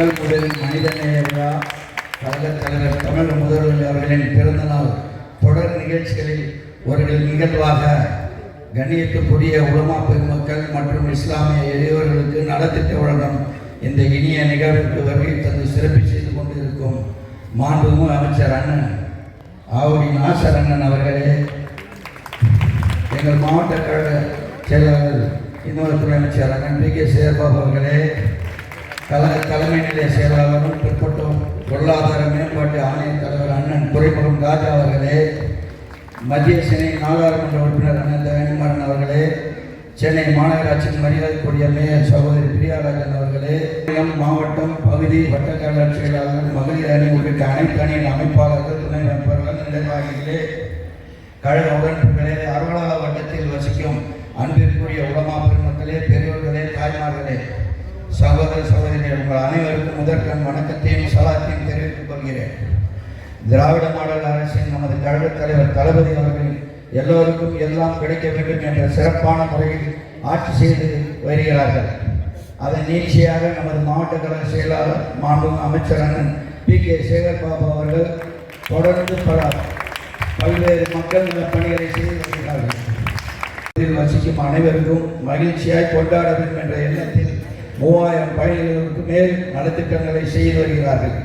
மக்கள் முதலில் மனிதநேய விழா கழகத் தலைவர் தமிழ் முதல்வர் அவர்களின் பிறந்த நாள் தொடர் நிகழ்ச்சிகளில் ஒரு நிகழ்வாக கண்ணியத்துக்குரிய உலமா பெருமக்கள் மற்றும் இஸ்லாமிய எளியவர்களுக்கு நலத்திட்ட வழங்கும் இந்த இனிய நிகழ்வுக்கு வருகை தந்து சிறப்பு செய்து கொண்டிருக்கும் மாண்புமிகு அமைச்சர் அண்ணன் ஆவடி நாசர் அண்ணன் அவர்களே எங்கள் மாவட்ட கழக செயலாளர் இன்னொரு துறை அமைச்சர் அண்ணன் பி கே சேர்பாபு அவர்களே கழக தலைமை நிலைய செயலாளரும் பிற்பட்டோர் பொருளாதார மேம்பாட்டு ஆணைய தலைவர் அண்ணன் துறைமுகம் ராஜா அவர்களே மத்திய சென்னை நாடாளுமன்ற உறுப்பினர் அண்ணன் வேணுமாறன் அவர்களே சென்னை மாநகராட்சியின் மரியாதைக்குரிய மேயர் சகோதரி பிரியாராஜன் அவர்களே மாவட்டம் பகுதி வட்டக்கழக செயலாளர் மகளிர் அணி உள்ளிட்ட அனைத்து அணியின் அமைப்பாளர்கள் துணை அமைப்பாளர்கள் நிர்வாகிகளே கழக உடன்பிற்களே அருளாள வட்டத்தில் வசிக்கும் அன்பிற்குரிய உலமா பெருமக்களே பெரியவர்களே தாய்மார்களே சகோதர சகோதரிகள் உங்கள் அனைவருக்கும் முதற்கண் வணக்கத்தையும் சலாத்தையும் தெரிவித்துக் கொள்கிறேன். திராவிட மாடல் அரசின் நமது கழகத் தலைவர் தளபதி அவர்கள் எல்லோருக்கும் எல்லாம் கிடைக்க வேண்டும் என்ற சிறப்பான முறையில் ஆட்சி செய்து வருகிறார்கள். அதன் நீட்சியாக நமது மாவட்ட கழக செயலாளர் மாண்பும் அமைச்சரான பி. கே. சேகர் பாபு அவர்கள் தொடர்ந்து பல பல்வேறு மக்கள் நல பணிகளை செய்து வருகிறார்கள். வசிக்கும் அனைவருக்கும் மகிழ்ச்சியாய் கொண்டாட வேண்டும் என்ற எண்ணத்தில் மூவாயிரம் பயணிகளுக்கு மேல் நலத்திட்டங்களை செய்து வருகிறார்கள்.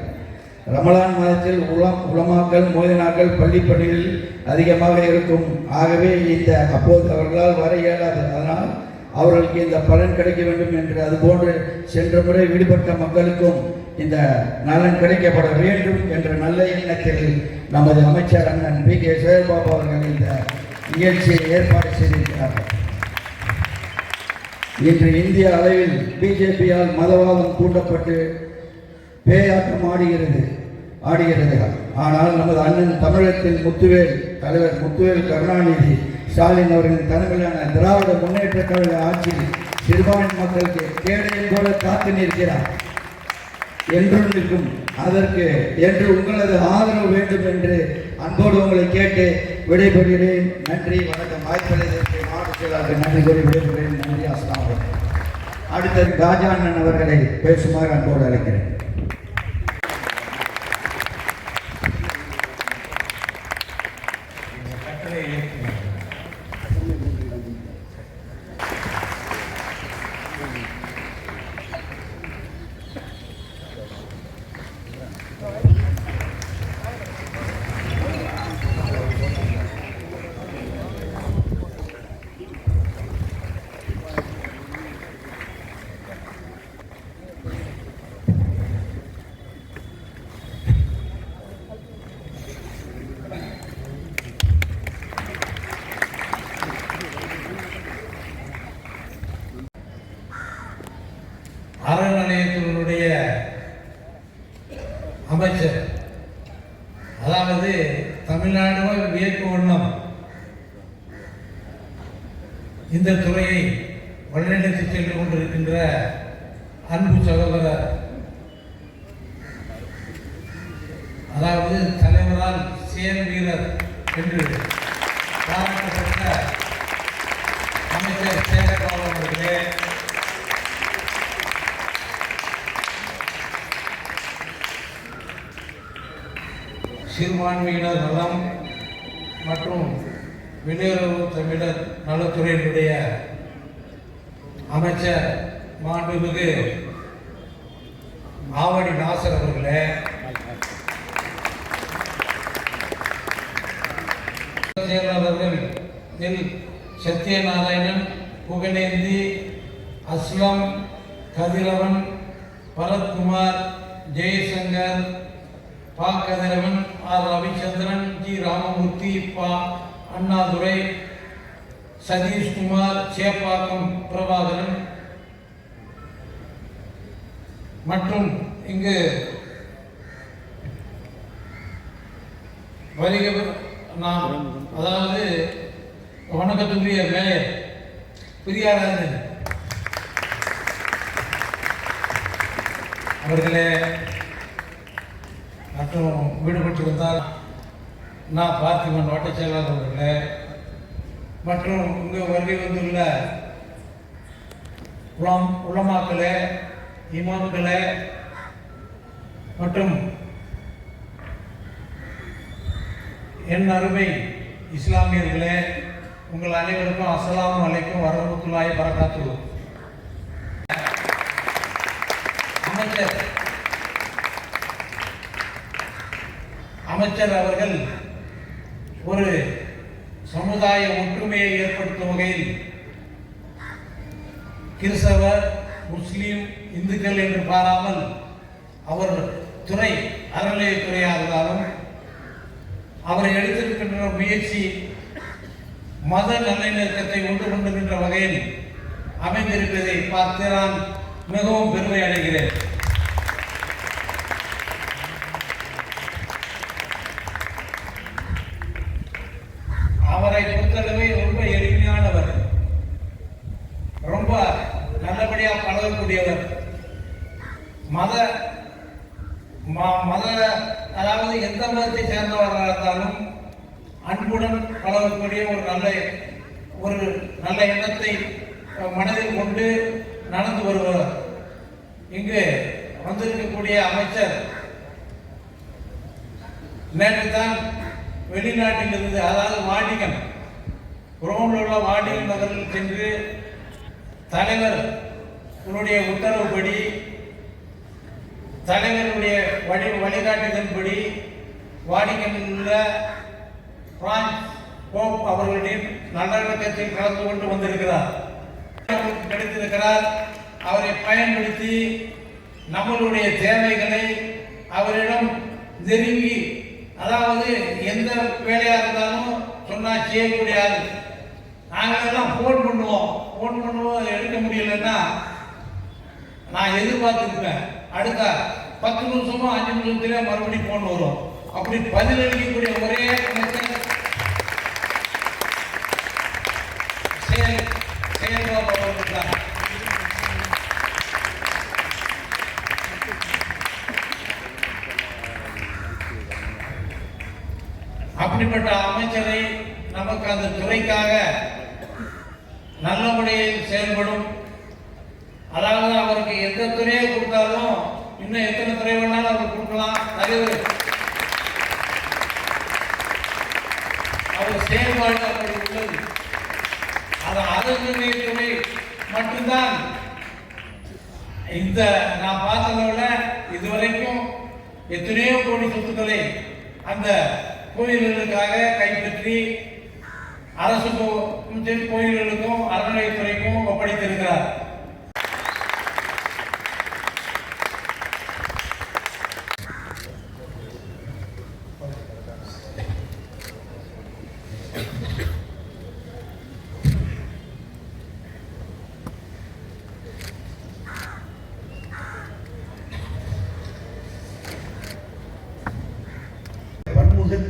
ரமலான் மாதத்தில் உலம் உலமாக்கள் மோதினாக்கள் பள்ளி பணிகளில் அதிகமாக இருக்கும். ஆகவே இந்த அப்போது அவர்களால் வர இயலாது. அதனால் அவர்களுக்கு இந்த பலன் கிடைக்க வேண்டும் என்று அதுபோன்று சென்ற முறை விடுபட்ட மக்களுக்கும் இந்த நலன் கிடைக்கப்பட வேண்டும் என்ற நல்ல எண்ணத்தில் நமது அமைச்சர் அண்ணன் பி கே சேகர்பாபு அவர்கள் இந்த நிகழ்ச்சியை ஏற்பாடு செய்திருக்கிறார்கள் இன்று இந்திய அளவில் பிஜேபியால் மதவாதம் தூண்டப்பட்டு பேயாட்டம் ஆடுகிறது ஆடுகிறது. ஆனால் நமது அண்ணன் தமிழகத்தில் முத்துவேல் தலைவர் முத்துவேல் கருணாநிதி ஸ்டாலின் அவர்களின் தலைமையிலான திராவிட முன்னேற்ற கழக ஆட்சியில் சிறுபான்மை மக்களுக்கு கேடையும் போல காத்து நிற்கிறார். என்றும் நிற்கும். அதற்கு என்று உங்களது ஆதரவு வேண்டும் என்று அன்போடு உங்களை கேட்டு விடைபெறுகிறேன். நன்றி வணக்கம். வாய்ப்பளித்ததற்கு மாவட்ட நன்றி கூறி விடைபெறுகிறேன் நன்றி அஸ்லாம் அடுத்தது காஜா அண்ணன் அவர்களை பேசுமாறு அன்போடு அழைக்கிறேன். அறநிலையத்தினுடைய அமைச்சர் அதாவது தமிழ்நாடு வியக்கு வண்ணம் இந்த துறையை வழிநடத்தி சென்று கொண்டிருக்கின்ற அன்பு சகோதரர் அதாவது தலைவரால் சேர் வீரர் என்று பாராட்டப்பட்ட அமைச்சர் சேகர்பாபு அவர்களே சிறுபான்மையினர் நலம் மற்றும் வெளியுறவு தமிழர் நலத்துறையினுடைய அமைச்சர் மாண்புமிகு ஆவடி நாசர் அவர்களே. செயலாளர்கள் எல் சத்யநாராயணன் புகழேந்தி அஸ்லம் கதிரவன் பரத்குமார் ஜெயசங்கர் பா. கதிரவன் ஆர். ரவிச்சந்திரன் ஜி. ராமமூர்த்தி பா. அண்ணாதுரை சதீஷ்குமார் சேப்பாக்கம் பிரபாகரன். மற்றும் இங்கு வருக நாம் அதாவது வணக்கத்துக்குரிய மேயர் பிரியாராஜன். அவர்களே மற்றும் விடுபட்டிருந்தால் நான் பார்த்திபன் வட்டச் செயலாளர் அவர்களே மற்றும் இங்கு வருகை வந்துள்ள உலம் உலமாக்களே இமாம்களே மற்றும் என் அருமை இஸ்லாமியர்களே உங்கள் அனைவருக்கும் அஸ்லாம் அலைக்கும் வரமத்துலாய் வரகாத்து அமைச்சர் அமைச்சர் அவர்கள் ஒரு சமுதாய ஒற்றுமையை ஏற்படுத்தும் வகையில் கிறிஸ்தவர் முஸ்லீம் இந்துக்கள் என்று பாராமல் அவர் துறை அறநிலையத்துறையாக இருந்தாலும் அவர் எடுத்திருக்கின்ற முயற்சி மத நல்லிணக்கத்தை கொண்டு கொண்டுகின்ற வகையில் அமைந்திருப்பதை பார்த்து நான் மிகவும் பெருமை அடைகிறேன் அவரை பொறுத்தளவு ரொம்ப எளிமையானவர் ரொம்ப நல்லபடியா பழகக்கூடியவர் மத ம- மத அதாவது எந்த மதத்தை சேர்ந்தவராக இருந்தாலும் அன்புடன் பழகக்கூடிய ஒரு நல்ல ஒரு நல்ல எண்ணத்தை அஹ், கொண்டு நடந்து வருகிறார். இங்கு வந்திருக்கக்கூடிய அமைச்சர் நேற்று தான் வெளிநாட்டிலிருந்து அதாவது வாடிகன் ரோமில் உள்ள வாடிகன் நகரில் சென்று தலைவர் உன்னுடைய உத்தரவுப்படி தலைவருடைய வழி வழிகாட்டுதன்படி வாடிகனில் உள்ள பிரான்ஸ் போப் அவர்களின் நல்லடக்கத்தில் கலந்து கொண்டு வந்திருக்கிறார். கிடைத்திருக்கிறார் அவரை பயன்படுத்தி நம்மளுடைய தேவைகளை அவரிடம் நெருங்கி அதாவது எந்த வேலையாக இருந்தாலும் சொன்னா செய்யக்கூடிய ஆள் நாங்களெல்லாம் ஃபோன் பண்ணுவோம். ஃபோன் பண்ணுவோம் எடுக்க முடியலன்னா நான் எதிர்பார்த்துருப்பேன். அடுத்த பத்து நிமிஷமோ அஞ்சு நிமிஷத்துலேயே மறுபடியும் ஃபோன் வரும். அப்படி பதிலளிக்கக்கூடிய ஒரே நமக்கு அந்த துறைக்காக நல்ல முறையில் செயல்படும். அதாவது அவருக்கு எந்த துறையை கொடுத்தாலும் இன்னும் எத்தனை துறை வேணாலும் அவர் கொடுக்கலாம். தலைவர். அவர் செயல்பாடு அப்படி உள்ளது. அது அறநிலை துறை மட்டும்தான். இந்த நான் பார்த்ததோட இதுவரைக்கும் எத்தனையோ கோடி சொத்துக்களை அந்த கோயில்களுக்காக கைப்பற்றி அரசுக்கும் சரி கோயில்களுக்கும் அறநிலையத்துறைக்கும் ஒப்படைத்திருக்கிறார்.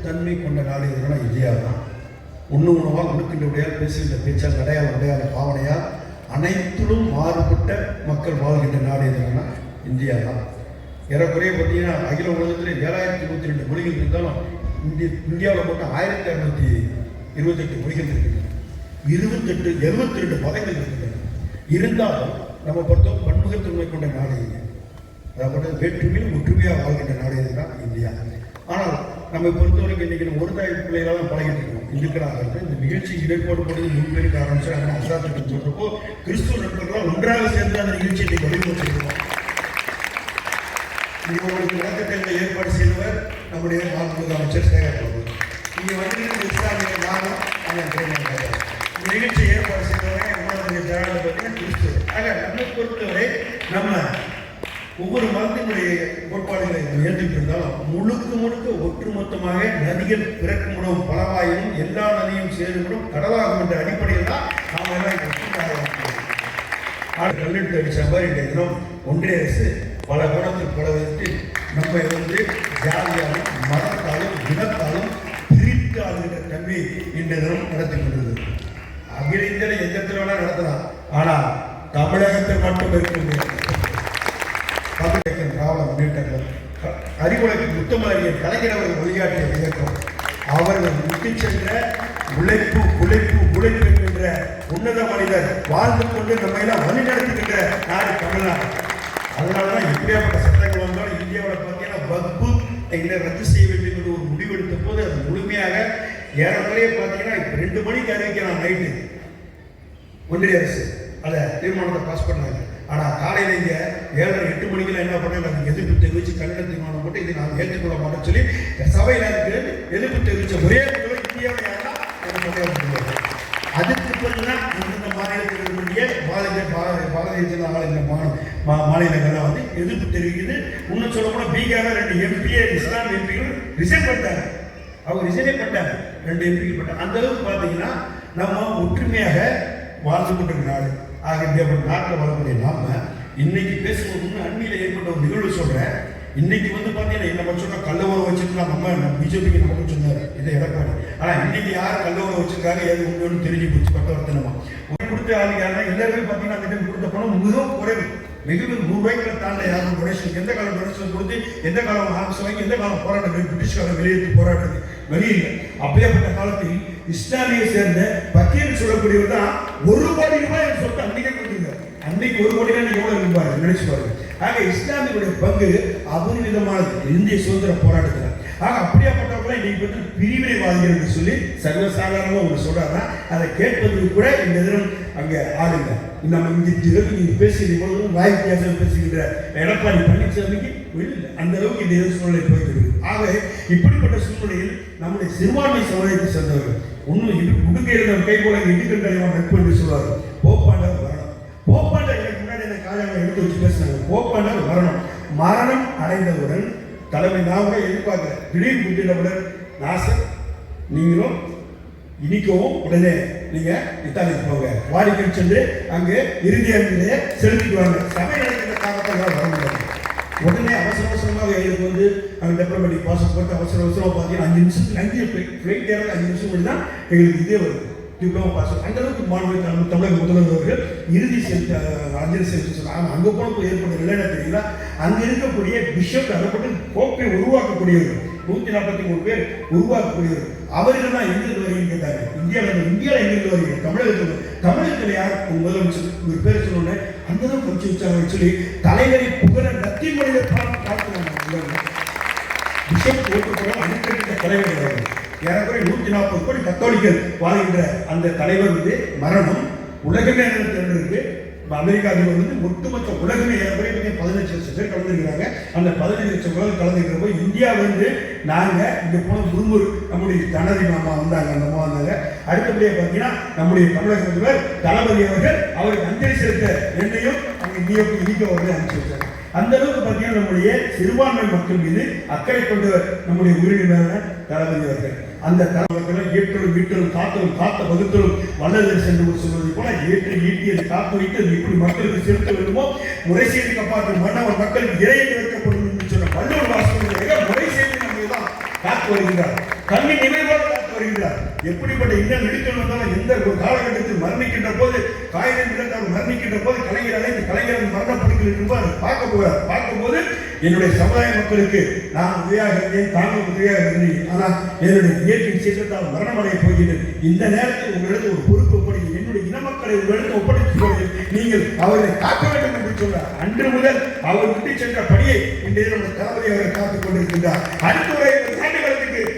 தன்மை கொண்ட நாடு எதுனா இந்தியா தான் ஒன்று உணவாக கொடுக்கின்றபடியால் பேசுகின்ற பேச்சால் அடையாள அடையாள பாவனையால் அனைத்திலும் மாறுபட்ட மக்கள் வாழ்கின்ற நாடு எதுனா இந்தியா தான். ஏறக்குறைய பார்த்தீங்கன்னா அகில உலகத்தில் ஏழாயிரத்தி இருபத்தி ரெண்டு மொழிகள் இருந்தாலும் இந்திய இந்தியாவில் மட்டும் ஆயிரத்தி இரநூத்தி இருபத்தெட்டு மொழிகள் இருக்கின்றன. இருபத்தெட்டு எழுபத்தி ரெண்டு பதங்கள் இருக்கின்றன. இருந்தாலும் நம்ம பொறுத்தவரை பன்முகத்தன்மை கொண்ட நாடு இது. அதாவது வேற்றுமையில் ஒற்றுமையாக வாழ்கின்ற நாடு எதுனா இந்தியா. ஆனால் நம்ம பொறுத்தவரைக்கும் இன்றைக்கி நம்ம ஒரு தாய் பிள்ளைகளாக தான் பழகிட்டு இருக்கோம். இந்துக்களாக இந்த நிகழ்ச்சி இடர்பாடு போடுறது முன்பெருக்க ஆரம்பிச்சு நம்ம அசாத்துக்கு சொல்கிறப்போ கிறிஸ்துவ நண்பர்களாக ஒன்றாக சேர்ந்து அந்த நிகழ்ச்சியை இன்னைக்கு வடிவமைச்சிருக்கோம் இவங்களுக்கு விளக்கத்தை ஏற்பாடு செய்தவர் நம்முடைய மாண்புமிகு அமைச்சர் சேகர் பிரபு. இங்கே வந்திருக்கிற இஸ்லாமிய நானும் இந்த நிகழ்ச்சியை ஏற்பாடு செய்தவரை நம்மளுடைய ஜனாதிபதி கிறிஸ்துவர். ஆக நம்மை பொறுத்தவரை நம்ம ஒவ்வொரு மதத்தினுடைய கோட்பாடுகளை ஏற்றுக்கிட்டு முழுக்க முழுக்க ஒட்டுமொத்தமாக நதிகள் பிறக்குமிடம் பலவாயும் எல்லா நதியும் சேருமிடம் கடலாகும் என்ற அடிப்படையில் தான் நாம எல்லாம் கல்லெடுத்து அடிச்ச மாதிரி இந்த தினம் ஒன்றிய அரசு பல கோணத்தில் பல விதத்தில் நம்ம வந்து ஜாதியாலும் மதத்தாலும் இனத்தாலும் பிரித்து ஆளுகிற தன்மை இந்த தினம் நடத்தி கொண்டது அகில இந்தியாவில் எந்த இடத்துல நடத்தலாம்? ஆனால் தமிழகத்தில் மட்டும் இருக்க முடியாது தமிழக திராவிட முன்னேற்ற கழகம் அறிவுலக முத்தமறிஞர் கலைஞர் அவர்கள் வழிகாட்டிய இயக்கம் அவர்கள் விட்டு சென்ற உழைப்பு உழைப்பு உழைப்பு என்கின்ற உன்னத மனிதர் வாழ்ந்து கொண்டு நம்ம எல்லாம் வழி நடத்துகின்ற நாடு தமிழ்நாடு. அதனாலதான் எப்படியாப்பட்ட சட்டங்கள் வந்தாலும் இந்தியாவில் பார்த்தீங்கன்னா வகுப்பு இதை ரத்து செய்ய வேண்டும் என்று ஒரு முடிவெடுத்த போது அது முழுமையாக ஏறக்குறைய பார்த்தீங்கன்னா இப்போ ரெண்டு மணிக்கு அறிவிக்கலாம் நைட்டு. ஒன்றிய அரசு. அதை தீர்மானத்தை பாஸ் பண்ணாங்க. ஆனால் காலையில் இங்கே ஏழரை எட்டு மணிக்கெல்லாம் என்ன பண்ணாங்க அதுக்கு எதிர்ப்பு தெரிவித்து கன்னட தீர்மானம் போட்டு இதை நாங்கள் ஏற்றுக்கொள்ள மாட்டோம்னு சொல்லி சபையில் இருக்கு எதிர்ப்பு தெரிவித்த ஒரே முதல்வர் இந்தியாவில் யாருன்னா அதுக்கு பிறகுதான் இந்த மாநிலத்தில் இருக்கக்கூடிய பாரதிய பாரதிய ஜனதா இந்த மா- மா- மாநிலங்கள்லாம் வந்து எதிர்ப்பு தெரிவிக்குது. இன்னும் சொல்ல போனால் பீகார்ல ரெண்டு எம்பிஏ இஸ்லாம் எம்பிகள் ரிசைன் பண்ணிட்டாங்க. அவங்க ரிசைனே பண்ணிட்டாங்க. ரெண்டு எம்பிகள் பண்ணிட்டாங்க. அந்த அளவுக்கு பார்த்தீங்கன்னா நம்ம ஒற்றுமையாக வாழ்ந்து கொண்டிருக்கிற நாடு. ஆக இந்த நாட்டில் வாழக்கூடிய நாம இன்னைக்கு பேசும்போது அண்மையில் ஏற்பட்ட ஒரு நிகழ்வு சொல்கிறேன் இன்னைக்கு வந்து பார்த்தீங்கன்னா நம்ம கள்ள கல்லூரம் வச்சிருக்கலாம். நம்ம பிஜேபிக்கு நமக்கு சொன்னார். இதை எடப்பாடி ஆனால் இன்னைக்கு யார் கல்லூரம் வச்சிருக்காங்க ஏது உண்மையோடு தெரிஞ்சு போச்சு பட்டவர்த்தனமா. ஒரு கொடுத்த ஆள் யாருன்னா எல்லாருமே பார்த்தீங்கன்னா அந்த டைம் கொடுத்த பணம் மிகவும் குறைவு. மிகவும் நூறு ரூபாய்க்கு தாண்ட யாரும் டொனேஷன் எந்த காலம் டொனேஷன் கொடுத்து எந்த காலம் ஆரம்பிச்சு வாங்கி எந்த காலம் போராட்டம் பிரிட்டிஷ்காரன் வெளியேற்றி போராடுறது வெளியில்லை. அப்படியேப்பட்ட காலத்தில் இஸ்லாமியை சேர்ந்த பக்கீர் சொல்லக்கூடியவர் தான் ஒரு கோடி ரூபாய் என் சொத்து அன்னைக்கே கொடுத்துருந்தார் அன்னைக்கு ஒரு கோடி ரூபாய் எவ்வளவு இருப்பாரு நினைச்சு பாருங்க. ஆக இஸ்லாமியுடைய பங்கு அபரிமிதமானது. இந்திய சுதந்திர போராட்டத்தில். ஆக அப்படியாப்பட்டவர்கள் இன்னைக்கு வந்து பிரிவினைவாதிகள் என்று சொல்லி சர்வசாதாரணமாக ஒன்று சொல்றாங்க அதை கேட்பதற்கு கூட இந்த தினம் அங்கே ஆளுங்க நம்ம இந்த தினம் நீங்க பேசுகிற பொழுதும் வாய் வித்தியாசம் பேசுகின்ற எடப்பாடி பழனிசாமிக்கு வெளியில அந்த அளவுக்கு இந்த இது சூழ்நிலை போயிட்டு ஆகவே ஆக இப்படிப்பட்ட சூழ்நிலையில் நம்முடைய சிறுபான்மை சமுதாயத்தை சேர்ந்தவர்கள் ஒன்றும் இது முடுக்கையில் நம்ம கை போல இடுக்கன் நட்பு என்று சொல்வார் போப்பாண்டவர் வரணும் போப்பாண்டவர் எனக்கு முன்னாடி என்ன காலையில் எடுத்து வச்சு பேசினாங்க போப்பாண்டவர் வரணும் மரணம் அடைந்தவுடன் தலைமை நான் கூட எதிர்பார்க்கிறேன் திடீர் குட்டினவுடன் நாசர் நீங்களும் இனிக்கவும் உடனே நீங்க இத்தாலிக்கு போங்க. வாடிக்கை சென்று அங்கே இறுதி அன்பிலே செலுத்திட்டு வாங்க. சபை நடக்கிற காலத்தில் வர முடியாது. உடனே அவசர அவசரமாக எங்களுக்கு வந்து அங்கே டெப்ளமேட்டிக் பாசம் போட்டு அவசர அவசரமாக பார்த்தீங்கன்னா அஞ்சு நிமிஷத்துக்கு அஞ்சு ஃப்ளைட் ஏறது அஞ்சு நிமிஷம் முன்னாடி தான் எங்களுக்கு இதே வருது. டிப்ளமோ பாஸ் அந்த அளவுக்கு மாணவ தமிழ் தமிழக முதல்வர்கள் இறுதி செலுத்த அஞ்சலி செலுத்த சொன்னாங்க அங்கே போனப்போ ஏற்பட்ட நிலையில தெரியல. அங்கே இருக்கக்கூடிய பிஷப் அதப்பட்டு கோப்பை உருவாக்கக்கூடியவர் நூற்றி நாற்பத்தி மூணு பேர் உருவாக்கக்கூடியவர். அவர்கள் தான் எங்கிருந்து வரீங்கன்னு கேட்டாங்க இந்தியாவில் இந்தியாவில் எங்கிருந்து வரீங்க தமிழகத்தில் தமிழகத்தில் யார்? முதலமைச்சர். ஒரு பேர் சொன்னோன்னே அந்த அளவுக்கு வச்சு வச்சாங்கன்னு சொல்லி தலைவரை புகழ நத்தி மனிதர் பார்த்து பார்த்து பிஷப் ஓட்டுப்புறம் அடிக்கடி தலைவர் ஏறக்குறை ஏறக்குறைய நாற்பது கோடி கத்தோலிக்கர் வாழ்கின்ற அந்த தலைவர் வந்து மரணம். உலகமே இருக்கு அமெரிக்கா அதிபர் வந்து ஒட்டுமொத்த உலகமே ஏறக்குறைய பார்த்தீங்கன்னா பதினஞ்சு லட்சம் பேர் கலந்துருக்கிறாங்க. அந்த பதினஞ்சு லட்சம் பேர் கலந்துக்கிற இந்தியா வந்து நாங்கள் இங்கே போன முருமுரு நம்முடைய தனதி மாமா வந்தாங்க அந்த அம்மா வந்தாங்க. அடுத்தபடியாக பார்த்தீங்கன்னா நம்முடைய தமிழக முதல்வர் தளபதி அவர்கள் அவருக்கு அஞ்சலி செலுத்த என்னையும் அங்கே இந்தியாவுக்கு இனிக்க அவர்கள் அனுப்பிச்சு வச்சாங்க அந்த அளவுக்கு பார்த்தீங்கன்னா நம்முடைய சிறுபான்மை மக்கள் மீது அக்கறை கொண்டவர் நம்முடைய உரிமையான தளபதி அவர்கள். அந்த தலைவர்கள் ஏற்றலும் வீட்டலும் காத்தலும் காத்த வகுத்தலும் வல்லதர் சென்று சொல்வதை போல ஏற்று ஈட்டியது காத்து வைத்து எப்படி மக்களுக்கு செலுத்த வேண்டுமோ முறை செய்து காப்பாற்றும் மன்னவர் மக்களுக்கு இறையில் வைக்கப்படும் என்று சொன்ன வள்ளுவர் வாசகர்கள் முறை செய்து நம்மை தான் காத்து வருகிறார். கல்வி நினைவோடு காத்து எப்படிப்பட்ட இன்னல் இடுக்கல் வந்தாலும் எந்த ஒரு காலகட்டத்தில் மரணிக்கின்ற போது காகிதம் இழந்தவர் மரணிக்கின்ற போது கலைஞர் அழைத்து கலைஞர் மரணப்படுகிற அதை பார்க்க போகிறார். பார்க்கும்போது என்னுடைய சமுதாய மக்களுக்கு நான் உதவியாக இருந்தேன் தாங்கள் உதவியாக இருந்தேன் ஆனால் என்னுடைய இயற்கை சீற்றத்தால் அடைய போகிறேன் இந்த நேரத்தில் உங்களிடம் ஒரு பொறுப்பு ஒப்படைக்கிறேன் என்னுடைய இன மக்களை உங்களிடம் ஒப்படைத்து நீங்கள் அவர்களை காக்க வேண்டும் என்று சொன்னார். அன்று முதல் அவர் விட்டு சென்ற பணியை இன்றைய நம்முடைய தளபதி காத்துக் கொண்டிருக்கின்றார். அடுத்த ஒரு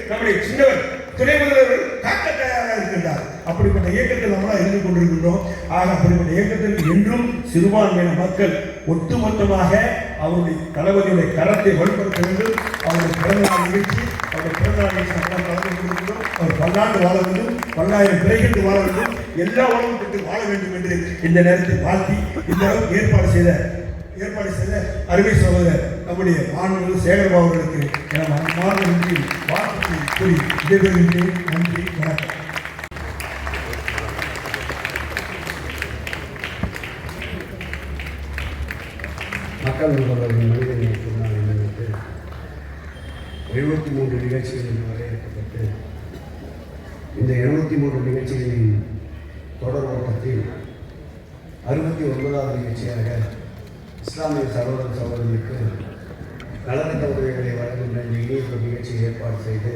நம்முடைய சின்னவர் துணை முதல்வர் காக்க தயாராக இருக்கின்றார். அப்படிப்பட்ட இயக்கத்தில் நம்மளாக இருந்து கொண்டிருக்கின்றோம். ஆக அப்படிப்பட்ட இயக்கத்தில் என்றும் சிறுபான்மையின மக்கள் ஒட்டுமொத்தமாக அவருடைய தளபதியுடைய கரத்தை வலுப்படுத்த வேண்டும். அவருடைய பிறந்தநாள் நிகழ்ச்சி அவருடைய பிறந்தநாள் நிகழ்ச்சி நம்மளாம் கலந்து கொண்டிருக்கிறோம் அவர் பல்லாண்டு வாழ வேண்டும் பல்லாயிரம் பிள்ளைகளுக்கு வாழ வேண்டும். எல்லா உலகம் பெற்று வாழ வேண்டும் என்று இந்த நேரத்தில் வாழ்த்தி இந்த அளவுக்கு ஏற்பாடு செய்த ஏற்பாடு செய்த அருமை சகோதரர் நம்முடைய மாணவர்கள் சேகர்பாபு அவர்களுக்கு என மனமார்ந்த வாழ்த்து கூறி விடைபெறுகின்றேன் நன்றி வணக்கம். மக்கள் முதல்வரின் மனிதனை சொன்னால் என்னவென்று எழுபத்தி மூன்று நிகழ்ச்சிகள் என்று வரையறுக்கப்பட்டு இந்த எழுபத்தி மூன்று நிகழ்ச்சிகளின் தொடர் ஓட்டத்தில் அறுபத்தி ஒன்பதாவது நிகழ்ச்சியாக இஸ்லாமிய சகோதர சகோதரிக்கு நலத்திட்ட உதவிகளை வழங்குகின்ற இந்த இனிய நிகழ்ச்சியை ஏற்பாடு செய்து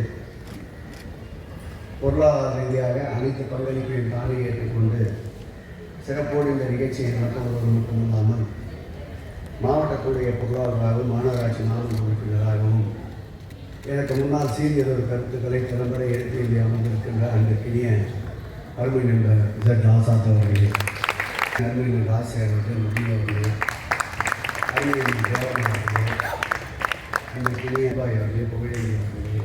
பொருளாதார ரீதியாக அனைத்து பங்களிப்பையும் தானே ஏற்றுக்கொண்டு சிறப்போடு இந்த நிகழ்ச்சியை நடத்துவதோடு மட்டுமில்லாமல் மாவட்டத்துடைய பொருளாளராகவும் மாநகராட்சி நான்கு உறுப்பினராகவும் எனக்கு முன்னால் சீரியதொரு கருத்துக்களை திறம்பட எடுத்து எழுதி அமர்ந்திருக்கின்ற அந்த கிணிய அருமை நண்பர் இசட் ஆசாத் அவர்களே. அருமை நண்பர் ஆசிரியர் அவர்கள் முதிய அவர்களே அருமை அவர்களே அந்த கிணிய பாய் அவர்களே புகழேந்தி அவர்களே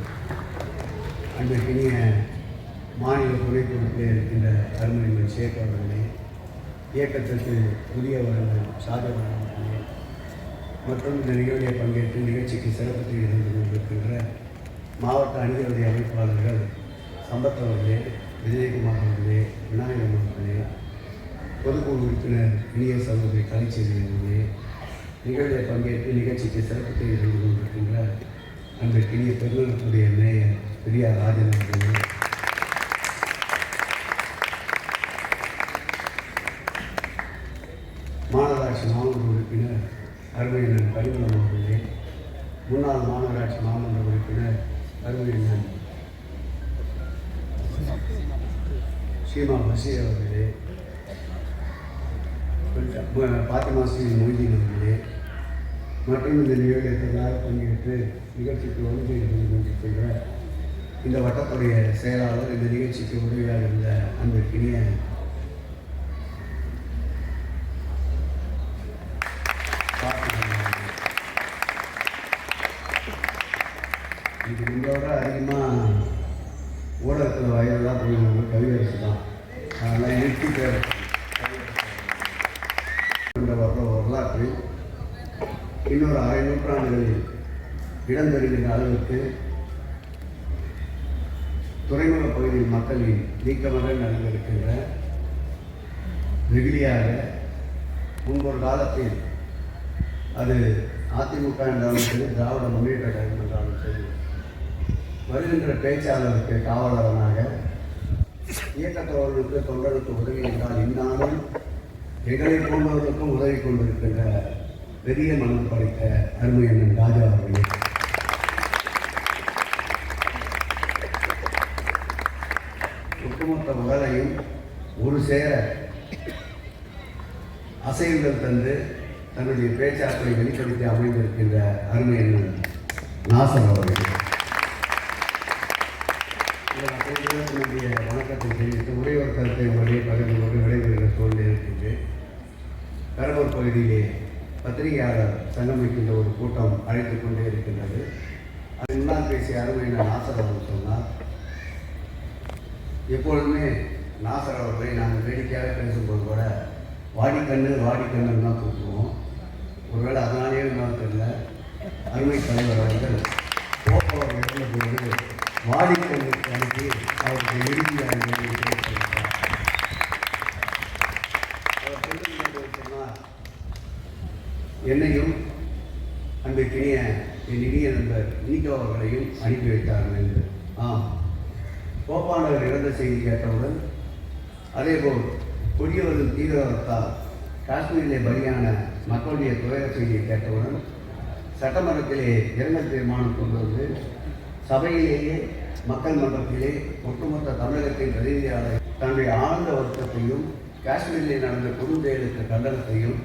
அந்த மாநில துணை இருக்கின்ற அருமையின் நண்பர் இயக்கத்திற்கு புதிய சாதகவர்களே மற்றும் இந்த நிகழ்ச்சியை பங்கேற்று நிகழ்ச்சிக்கு சிறப்பு இருந்து கொண்டிருக்கின்ற மாவட்ட அணிகளுடைய அமைப்பாளர்கள் சம்பத் அவர்களே விஜயகுமார் அவர்களே விநாயகம் அவர்களே பொதுக்குழு உறுப்பினர் இனிய சகோதரி கலைச்செல்வி அவர்களே நிகழ்ச்சியை பங்கேற்று நிகழ்ச்சிக்கு சிறப்பு இருந்து கொண்டிருக்கின்ற அந்த கிணிய பெருநலத்துடைய மேயர் பெரியார் ராஜன் அவர்களே மாநகராட்சி மாமன்ற உறுப்பினர் அருமையண்ணன் பரிமளம் அவர்களே முன்னாள் மாநகராட்சி மாமன்ற உறுப்பினர் அருமையண்ணன் சீமா பஷீர் அவர்களே பாத்திமா ஸ்ரீ மொய்தீன் அவர்களே மற்றும் இந்த நிகழ்ச்சியாக பங்கேற்று நிகழ்ச்சிக்கு உதவி கொண்டிருக்கின்ற இந்த வட்டத்துடைய செயலாளர் இந்த நிகழ்ச்சிக்கு உதவியாக இருந்த அன்பிற்கினிய இன்னொரு அரை நூற்றாண்டுகளில் இடம் தருகின்ற அளவுக்கு துறைமுக பகுதியில் மக்களின் நீக்கமாக நடந்திருக்கின்ற வெகுளியாக முன்பொரு காலத்தில் அது அதிமுக என்றாலும் சரி திராவிட முன்னேற்ற கழகம் என்றாலும் சரி வருகின்ற பேச்சாளருக்கு காவலரனாக இயக்கத்தோழர்களுக்கு தொண்டருக்கு உதவி என்றால் இன்னாலும் எங்களை போன்றவர்களுக்கும் உதவி கொண்டிருக்கின்ற பெரிய மனம் படைத்த அருமை அண்ணன் ராஜா அவர்களே. ஒட்டுமொத்த உடலையும் ஒரு சேர அசைவுகள் தந்து தன்னுடைய பேச்சாற்றலை வெளிப்படுத்தி அமைந்திருக்கின்ற அருமை அண்ணன் நாசர் அவர்கள். என்னுடைய வணக்கத்தை தெரிவித்து ஒரே ஒரு கருத்தை உங்களுடைய பகிர்ந்து கொண்டு விடைபெறுகிற சூழ்நிலை இருக்கின்றேன். பெரம்பூர் பகுதியிலே பத்திரிகையாளர் சங்கம் வைக்கின்ற ஒரு கூட்டம் அழைத்து கொண்டே இருக்கின்றது. அது முன்னால் பேசிய அருமை நாசர் அவர்கள் சொன்னார். எப்பொழுதுமே நாசர் அவர்களை நாங்கள் வேடிக்கையாக பேசும்போது கூட வாடிக்கண்ணு வாடிக்கண்ணுன்னு தான் கூப்பிடுவோம். ஒருவேளை அதனாலே நான் தெரியல. அருமை தலைவர் அவர்கள் போப்போ அவர் பொழுது வாடிக்கண்ணுக்கு அனுப்பி அவருக்கு இறுதியாக பேசியிருக்கிறார் அவர் சொல்லும்போது சொன்னார் என்னையும் அன்பிற்கினிய என் இனிய நண்பர் நீக்கோ அவர்களையும் அனுப்பி வைத்தார்கள் என்று. ஆம். கோப்பானவர் இறந்த செய்தி கேட்டவுடன் அதேபோல் கொடியவர்கள் தீவிரவாதத்தால் காஷ்மீரிலே பலியான மக்களுடைய துயர செய்தியை கேட்டவுடன் சட்டமன்றத்திலே இரங்கல் தீர்மானம் கொண்டு வந்து சபையிலேயே மக்கள் மன்றத்திலே ஒட்டுமொத்த தமிழகத்தின் பிரதிநிதியாளர் தன்னுடைய ஆழ்ந்த வருத்தத்தையும் காஷ்மீரிலே நடந்த கொடுஞ்செயலுக்கு கண்டனத்தையும்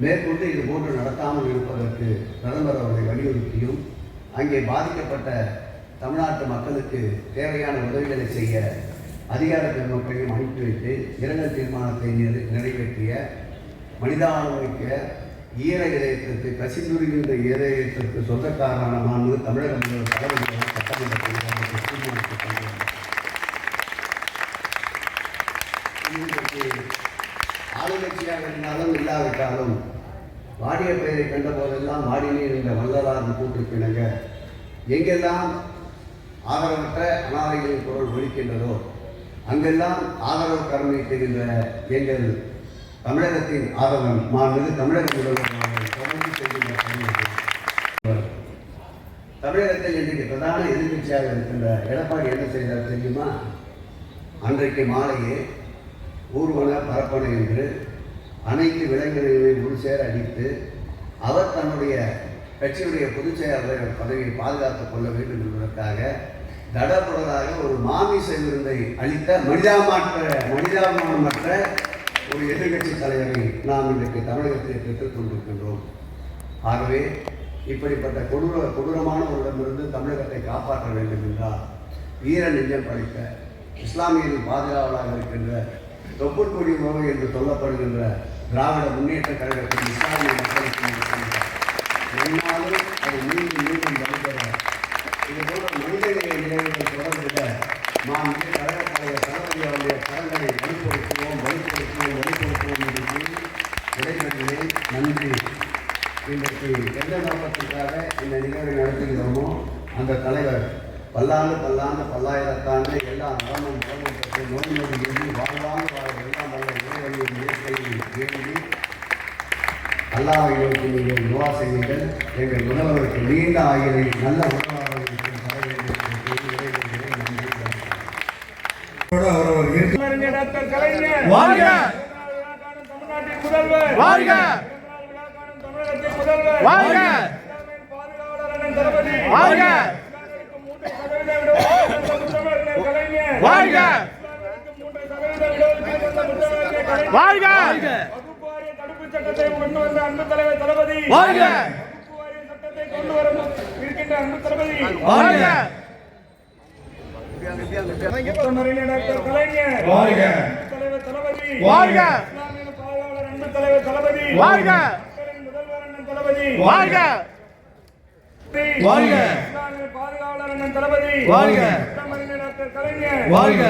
மேற்கொண்டு இது போன்று நடத்தாமல் இருப்பதற்கு பிரதமர் அவர்களை வலியுறுத்தியும் அங்கே பாதிக்கப்பட்ட தமிழ்நாட்டு மக்களுக்கு தேவையான உதவிகளை செய்ய அதிகார பெருமக்களையும் அனுப்பி வைத்து இரங்கல் தீர்மானத்தை நிறைவேற்றிய மனிதானுமிக்க ஈர இதயத்திற்கு கசிந்துருகின்ற இதயத்திற்கு சொந்தக்காரரான மாண்பு தமிழக முதல்வர் தளபதி சட்டமன்றத்தில் தீர்மானத்தை ஆளுங்கட்சியாக இருந்தாலும் இல்லாவிட்டாலும் வாடிய பெயரை கண்ட போதெல்லாம் வாடினீர் என்ற வள்ளலார் கூட்டிருப்பினங்க எங்கெல்லாம் ஆதரவற்ற அனாதைகளின் குரல் ஒலிக்கின்றதோ அங்கெல்லாம் ஆதரவு கடமை தெரிந்த எங்கள் தமிழகத்தின் ஆதரவம் மாண்புமிகு தமிழக முதல்வர் தொடர்ந்து செய்கின்ற தமிழகத்தில் இன்றைக்கு பிரதான எதிர்கட்சியாக இருக்கின்ற எடப்பாடி என்ன செய்தார் தெரியுமா? அன்றைக்கு மாலையே ஊர்வன பரப்பன என்று அனைத்து விலங்குகளையும் ஒரு சேர அடித்து அவர் தன்னுடைய கட்சியுடைய பொதுச் செயலாளர் பதவியை பாதுகாத்துக் கொள்ள வேண்டும் என்பதற்காக தடபுடலாக ஒரு மாமிச விருந்தை அளித்த மனிதாமாற்ற மனிதாபிமானமற்ற ஒரு எதிர்கட்சி தலைவரை நாம் இன்றைக்கு தமிழகத்தில் பெற்றுக் கொண்டிருக்கின்றோம். ஆகவே இப்படிப்பட்ட கொடூர கொடூரமானவர்களிடமிருந்து தமிழகத்தை காப்பாற்ற வேண்டும் என்றால் வீர நெஞ்சம் படைத்த இஸ்லாமியரின் பாதுகாவலாக இருக்கின்ற தொப்புள் கொடி என்று சொல்லப்படுகின்ற திராவிட முன்னேற்ற கழகத்தின் விசாரணை மக்களுக்கு என்னாலும் அது மீண்டும் மீண்டும் வலுப்பெற இது போன்ற மனிதநேய நிலையங்கள் தொடர்பிட நாம் இந்த கழக தளபதி அவருடைய கடன்களை வலுப்படுத்துவோம் வலுப்படுத்துவோம் வலுப்படுத்துவோம் என்று கூறி விடைபெறுகிறேன். நன்றி. இன்றைக்கு எந்த நோக்கத்திற்காக இந்த நிகழ்வை நடத்துகிறோமோ அந்த தலைவர் பல்லாண்டு பல்லாண்டு பல்லாயிரத்தாண்டு எல்லா நலமும் குணமும் பெற்று நோய் நொடி இன்றி வாழ்வாங்க வாழ எல்லாம் வல்ல இறைவனின் இயற்கையை வேண்டி அல்லாஹை நோக்கி நீங்கள் துவா செய்யுங்கள். எங்கள் முதல்வருக்கு நீண்ட ஆயுளை நல்ல தர வேண்டும் என்று வாழ்க! வாழ்க! தடுப்புச் சட்டத்தை கொண்டு வந்த அன்பு தலைவர் தளபதி வாழ்க! சட்டத்தை கொண்டு வர இருக்கின்ற அன்பு தளபதி வாழ்க! முத்தமிழறிஞர் டாக்டர் கலைஞர் வாழ்க! அன்பு தலைவர் தளபதி வாழ்க! இஸ்லாமிய பாதுகாவலர் அன்பு தலைவர் தளபதி வாழ்க! முதல்வர் தளபதி வாழ்க! வாழ்க! பாதுகாவலர் அண்ணன் தளபதி வாழ்க! கலைஞர் வாழ்க!